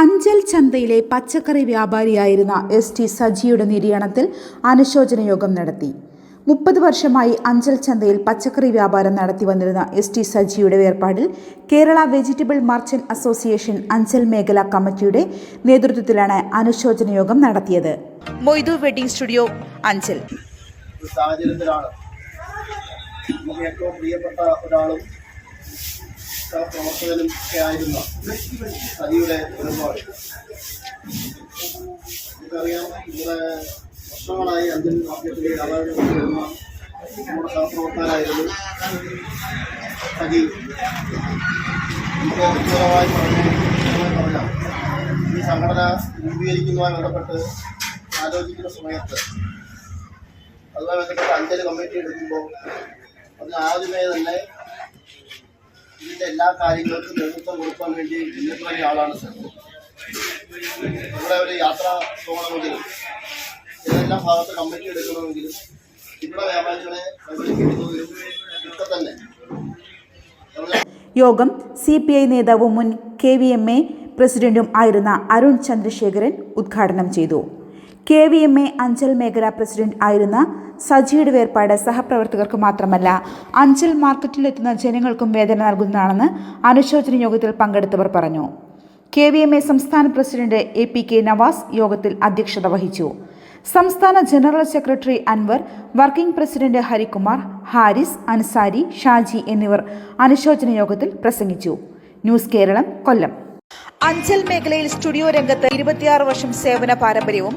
അഞ്ചൽ ചന്തയിലെ പച്ചക്കറി വ്യാപാരിയായിരുന്ന S T സജിയുടെ നിര്യാണത്തിൽ അനുശോചന യോഗം നടത്തി. മുപ്പത് വർഷമായി അഞ്ചൽ ചന്തയിൽ പച്ചക്കറി വ്യാപാരം നടത്തി വന്നിരുന്ന എസ് ടി സജിയുടെ വേർപാടിൽ Kerala vegetable merchant association Anchal മേഖലാ കമ്മിറ്റിയുടെ നേതൃത്വത്തിലാണ് അനുശോചന യോഗം നടത്തിയത്. Moidu wedding studio Anchal. സാഹചര്യത്തിലാണ് സഹപ്രവർത്തകനും ഒക്കെ ആയിരുന്ന സതിയുടെ ഒരുപാട് നമുക്കറിയാം ഇവിടെ വർഷങ്ങളായി അഞ്ചൽ മാർക്കറ്റിലെ വ്യാപാരം വരുന്ന നമ്മുടെ സഹപ്രവർത്തകരായിരുന്നു സതി നമുക്ക് വ്യക്തിപരമായി പറഞ്ഞാൽ ഈ സംഘടന രൂപീകരിക്കുന്നതുമായി ബന്ധപ്പെട്ട് ആലോചിക്കുന്ന സമയത്ത് അതുമായി ബന്ധപ്പെട്ട് അഞ്ചൽ കമ്മിറ്റി എടുക്കുമ്പോൾ അതിന് ആദ്യമേ തന്നെ ഇതിന്റെ എല്ലാ കാര്യങ്ങൾക്കും നേതൃത്വം കൊടുക്കാൻ വേണ്ടി വന്ന ആളാണ് സർ. ഇവിടെ ഒരു യാത്ര പോകണമെങ്കിലും ഏതെല്ലാം ഭാഗത്ത് കമ്മിറ്റി എടുക്കണമെങ്കിലും ഇവിടെ വ്യാപാരികളെ ഒക്കെ തന്നെ. യോഗം സി പി ഐ നേതാവും മുൻ കെ വി എം എ പ്രസിഡന്റും ആയിരുന്ന അരുൺ ചന്ദ്രശേഖരൻ ഉദ്ഘാടനം ചെയ്തു. K V M A Anchal മേഖലാ പ്രസിഡന്റ് ആയിരുന്ന സജിയുടെ വേർപാട് സഹപ്രവർത്തകർക്ക് മാത്രമല്ല അഞ്ചൽ മാർക്കറ്റിലെത്തുന്ന ജനങ്ങൾക്കും വേദന നൽകുന്നതാണെന്ന് അനുശോചന യോഗത്തിൽ പങ്കെടുത്തവർ പറഞ്ഞു. കെ വി എം എ സംസ്ഥാന president A P K Navas യോഗത്തിൽ അധ്യക്ഷത വഹിച്ചു. സംസ്ഥാന general secretary Anvar working president Harikumar Haris Ansari Shaji എന്നിവർ അനുശോചന യോഗത്തിൽ പ്രസംഗിച്ചു. ന്യൂസ് കേരളം കൊല്ലം. അഞ്ചൽ മേഖലയിൽ സ്റ്റുഡിയോ രംഗത്ത് ഇരുപത്തിയാറ് വർഷം സേവന പാരമ്പര്യവും